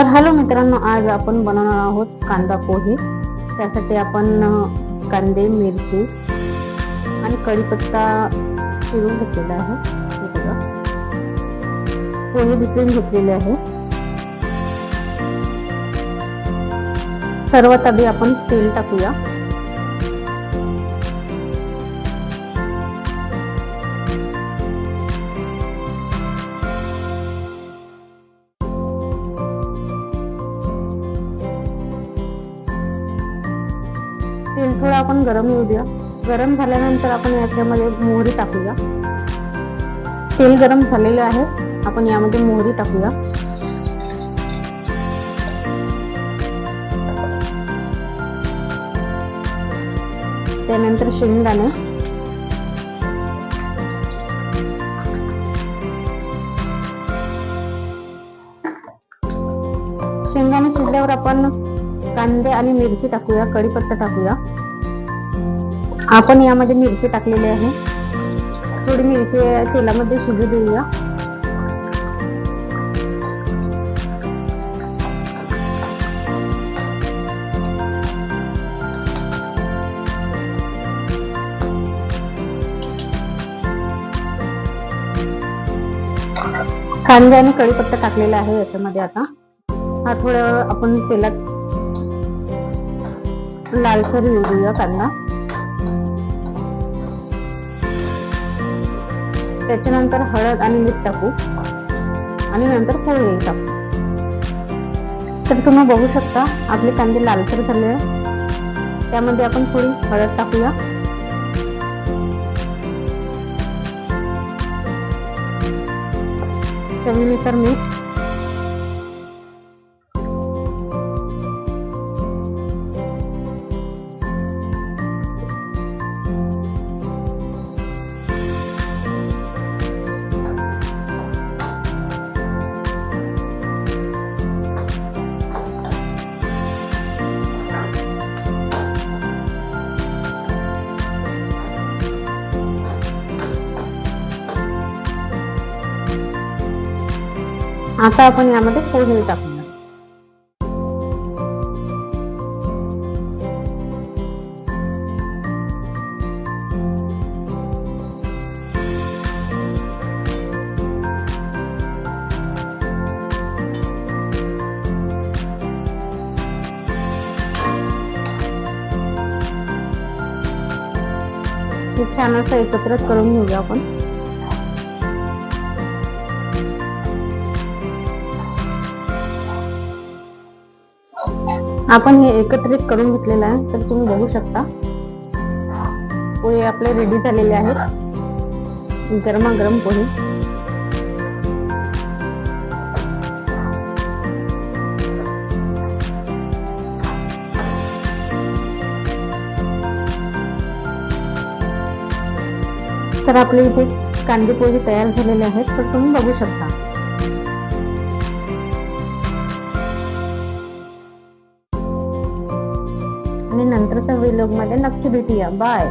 तर हॅलो मित्रांनो आज आपण बनवणार आहोत कांदा पोहे. त्यासाठी आपण कांदे मिरची आणि कढीपत्ता शिरून घेतलेला आहे. पोहे भिजवून घेतलेले आहे. सर्वात आधी आपण तेल टाकूया. तेल थोडं आपण गरम येऊ द्या. गरम झाल्यानंतर आपण याच्यामध्ये मोहरी टाकूया. तेल गरम झालेलं आहे. आपण यामध्ये मोहरी टाकूया. त्यानंतर शेंगदाणे. शेंगदाणे शिजल्यावर आपण कांदे आणि मिरची टाकूया कढीपत्ता टाकूया. आपण यामध्ये मिरची टाकलेली आहे. थोडी मिरची तेलामध्ये शिजू देऊया. कांदे आणि कढीपत्ता टाकलेला आहे याच्यामध्ये आता. हा थोडं आपण तेलात लालसर येऊ देऊया कांदा त्याच्यानंतर हळद आणि मीठ टाकू. आणि नंतर पोळी टाकू. तर तुम्ही बघू शकता आपले कांदे लालसर झाले त्यामध्ये आपण थोडी हळद टाकूया. चवीनुसार मीठ. आता आपण यामध्ये फोडणी टाकूया खूप छान असं एकत्रच करून घेऊया आपण. आपण हे एकत्रित करून घेतलेलं आहे तर तुम्ही बघू शकता. पोहे आपले रेडी झालेले आहेत. गरमागरम पोहे. तर आपले इथे कांदे पोहे तयार झालेले आहेत तर तुम्ही बघू शकता. आणि नंतरच्या व्हिडिओमध्ये नक्की भेटूया. बाय